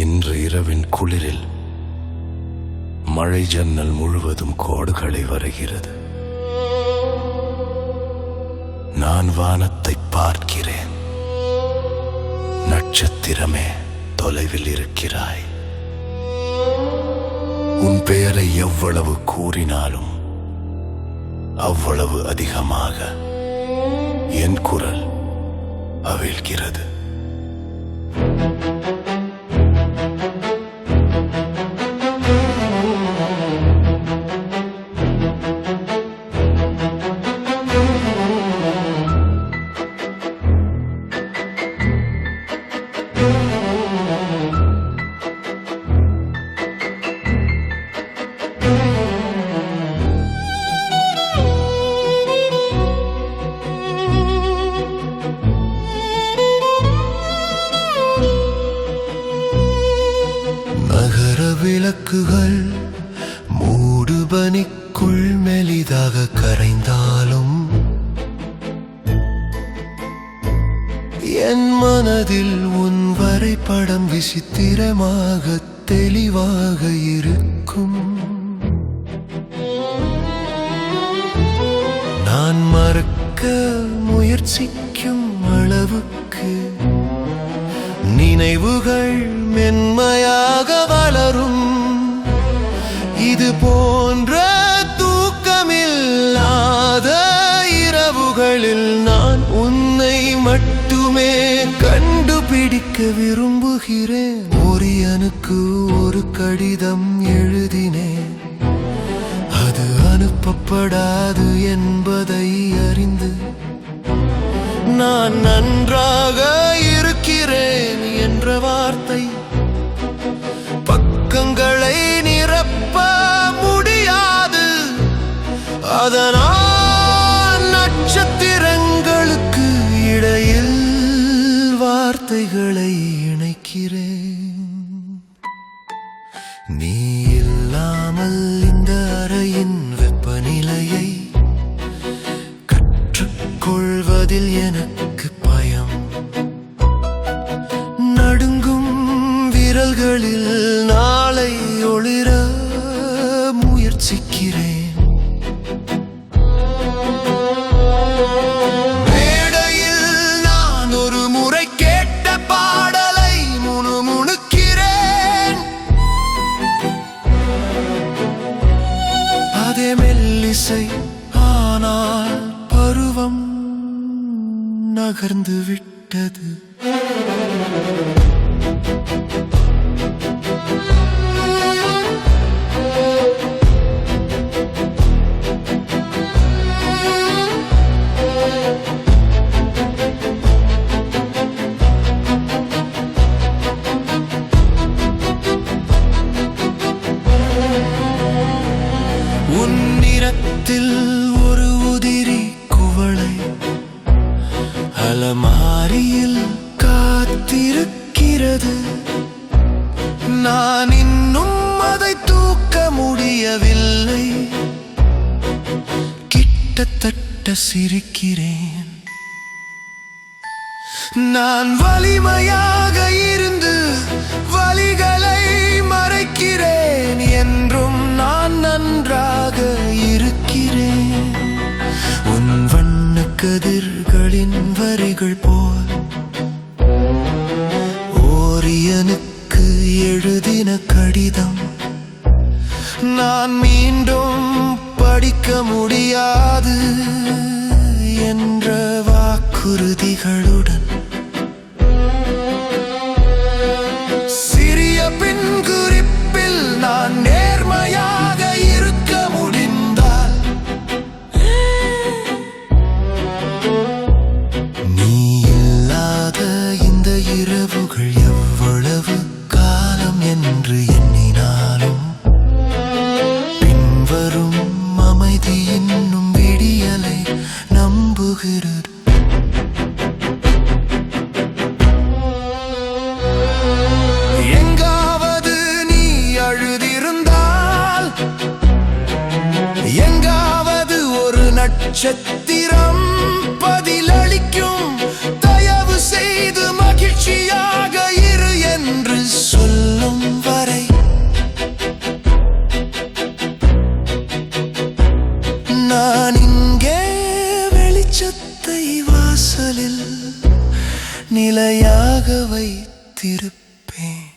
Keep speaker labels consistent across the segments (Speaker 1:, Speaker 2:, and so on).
Speaker 1: இன்று இரவின் குளிரில் மழை ஜன்னல் முழுவதும் கோடுகளை வரைகிறது. நான் வானத்தை பார்க்கிறேன். நட்சத்திரமே தொலைவில் இருக்கிறாய். உன் பெயரை எவ்வளவு கூறினாலும் அவ்வளவு அதிகமாக என் குரல் அவிழ்கிறது. மூடுபனிக்குள் மெலிதாக கரைந்தாலும் என் மனதில் உன் வரைபடம் விசித்திரமாக தெளிவாக இருக்கும். நான் மறக்க முயற்சிக்கும் அளவுக்கு நினைவுகள் மென்மையாக வளரும். போன்ற தூக்கமில்லாத இரவுகளில் நான் உன்னை மட்டுமே கண்டுபிடிக்க விரும்புகிறேன். ஒரியனுக்கு ஒரு கடிதம் எழுதினேன். அது அனுப்பப்படாது என்பதை அறிந்து நான் நன்றாக karındı. முடியவில்லை. கிட்டத்தட்ட சிரிக்கிறேன். நான் வலிமையாக இருந்து வலிகளை மறைக்கிறேன் என்றும் நான் நன்றாக இருக்கிறேன். உன் வண்ண கதிர்களின் வரிகள் போல் ஓரியனுக்கு எழுதின கடிதம் நட்சத்திரம் பதிலளிக்கும் தயவு செய்து மகிழ்ச்சியாக இரு என்று சொல்லும் வரை. நான் இங்கே வெளிச்சத்தை வாசலில் நிலையாக வைத்திருப்பேன்.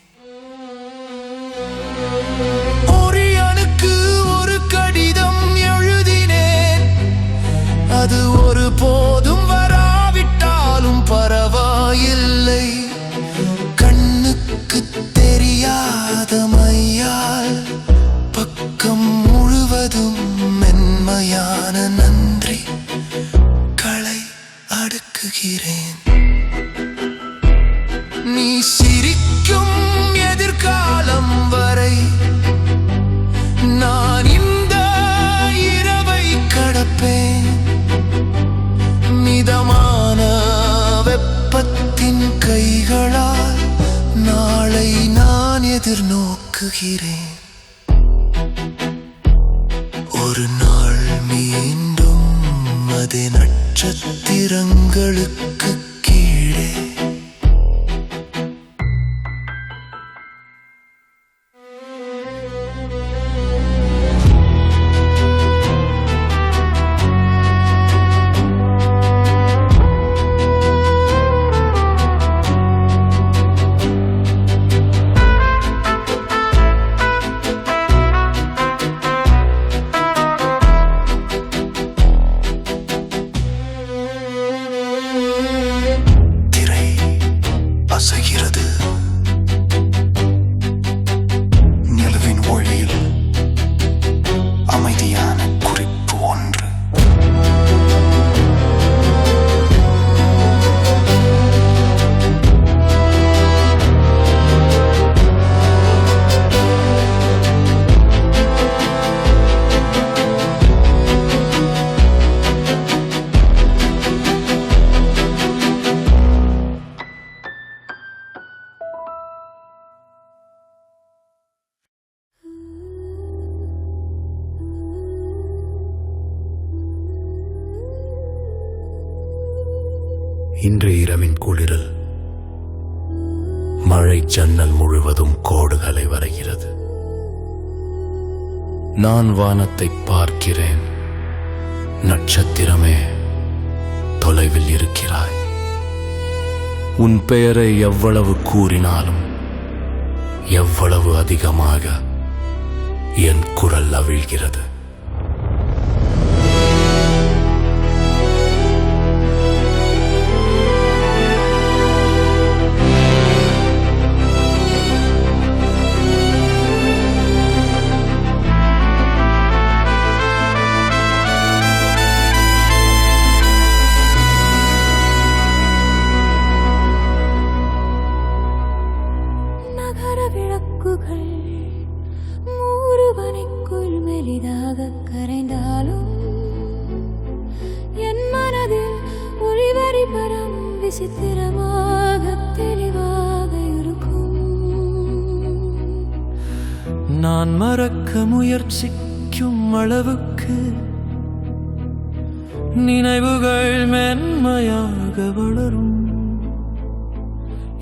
Speaker 1: அது ஒரு போதும் வராவிட்டாலும் பரவாயில்லை. கண்ணுக்கு தெரியாத மையால் பக்கம் முழுவதும் மென்மையான நன்றி. களை அடுக்குகிறேன். எதிர்நோக்குகிறேன். ஒரு நாள் மீண்டும் அதே நட்சத்திரங்களுக்கு
Speaker 2: இன்று இரவின் குளிரல் மழை ஜன்னல் முழுவதும் கோடுகளை வரைகிறது. நான் வானத்தை பார்க்கிறேன். நட்சத்திரமே தொலைவில் இருக்கிறாய். உன் பெயரை எவ்வளவு கூறினாலும் எவ்வளவு அதிகமாக என் குரல் அவிழ்கிறது.
Speaker 1: நான் மறக்க முயற்சிக்கும் அளவுக்கு நினைவுகள் மென்மையாக வளரும்.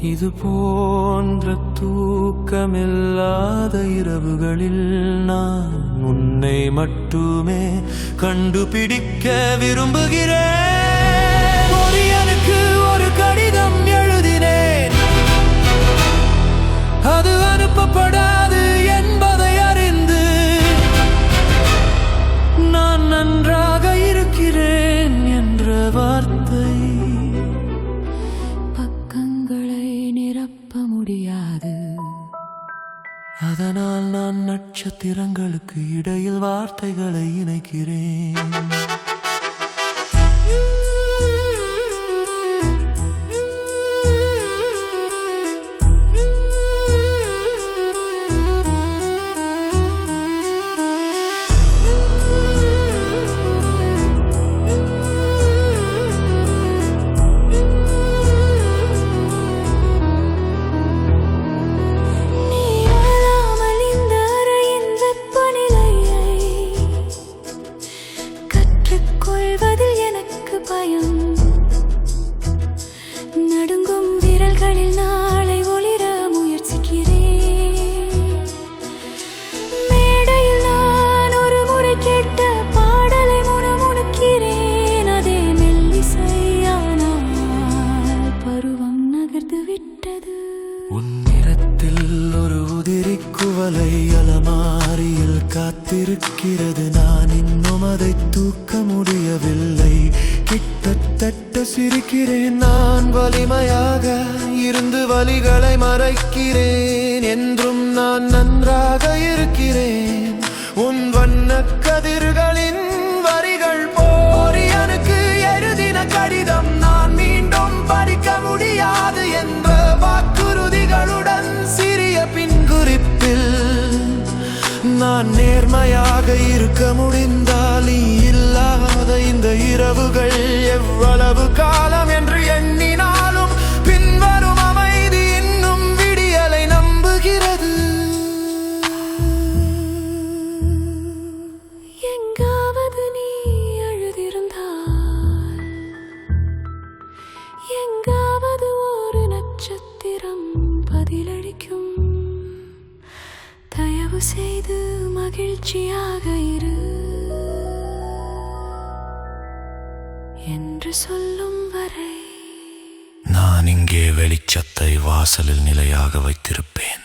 Speaker 1: இது போன்ற தூக்கமில்லாத இரவுகளில் நான் உன்னை மட்டுமே கண்டுபிடிக்க விரும்புகிறேன். ஒரு கடிதம் அதனால் நான் நட்சத்திரங்களுக்கு இடையில் வார்த்தைகளை இணைக்கிறேன்.
Speaker 3: கவலை அலமாரியில்
Speaker 1: காத்திருக்கிறது. நான் இன்னும் அதை தூக்க முடியவில்லை. கிட்டத்தட்ட சிரிக்கிறேன். நான் வலிமையாக இருந்து வழிகளை மறைக்கிறேன். என்றும் நான் நன்றாக இருக்கிறேன். இருக்க முடிந்தால் இல்லாத இந்த இரவுகள்
Speaker 2: நான் இங்கே வெளிச்சத்தை வாசலில் நிலையாக வைத்திருப்பேன்.